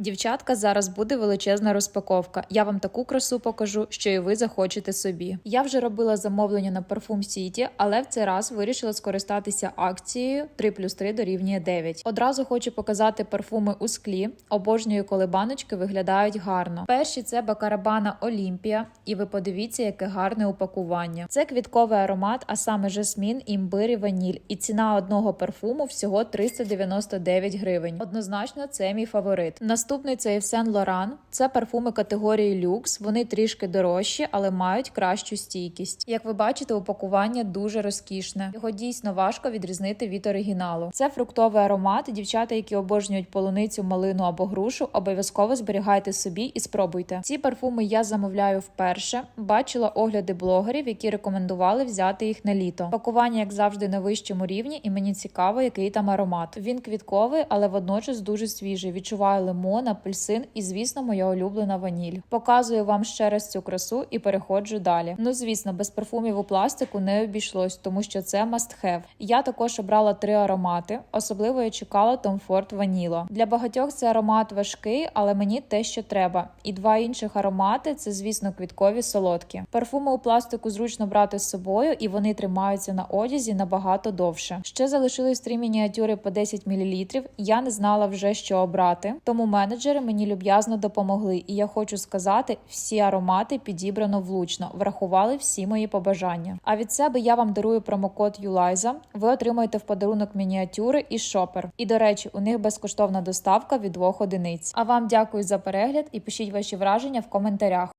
Дівчатка, зараз буде величезна розпаковка. Я вам таку красу покажу, що і ви захочете собі. Я вже робила замовлення на Parfum City, але в цей раз вирішила скористатися акцією 3 плюс 3 дорівнює 9. Одразу хочу показати парфуми у склі. Обожнюю, коли баночки виглядають гарно. Перші це Бакарабана Олімпія, і ви подивіться, яке гарне упакування. Це квітковий аромат, а саме жасмін, імбир і ваніль. І ціна одного парфуму всього 399 гривень. Однозначно, це мій фаворит. Наступний це Saint Laurent. Це парфуми категорії люкс. Вони трішки дорожчі, але мають кращу стійкість. Як ви бачите, упакування дуже розкішне. Його дійсно важко відрізнити від оригіналу. Це фруктовий аромат. Дівчата, які обожнюють полуницю, малину або грушу, обов'язково зберігайте собі і спробуйте. Ці парфуми я замовляю вперше. Бачила огляди блогерів, які рекомендували взяти їх на літо. Пакування, як завжди, на вищому рівні, і мені цікаво, який там аромат. Він квітковий, але водночас дуже свіжий. Відчуваю лимон, апельсин і, звісно, моя улюблена ваніль. Показую вам ще раз цю красу і переходжу далі. Ну, звісно, без парфумів у пластику не обійшлось, тому що це must have. Я також обрала три аромати. Особливо я чекала Tom Ford Vanilla. Для багатьох це аромат важкий, але мені те, що треба. І два інших аромати це, звісно, квіткові солодкі. Парфуми у пластику зручно брати з собою, і вони тримаються на одязі набагато довше. Ще залишились три мініатюри по 10 мл. Я не знала вже, що обрати. Тому менеджери мені люб'язно допомогли. І я хочу сказати, всі аромати підібрано влучно, врахували всі мої побажання. А від себе я вам дарую промокод Юлайза. Ви отримаєте в подарунок мініатюри і шопер. І до речі, у них безкоштовна доставка від двох одиниць. А вам дякую за перегляд і пишіть ваші враження в коментарях.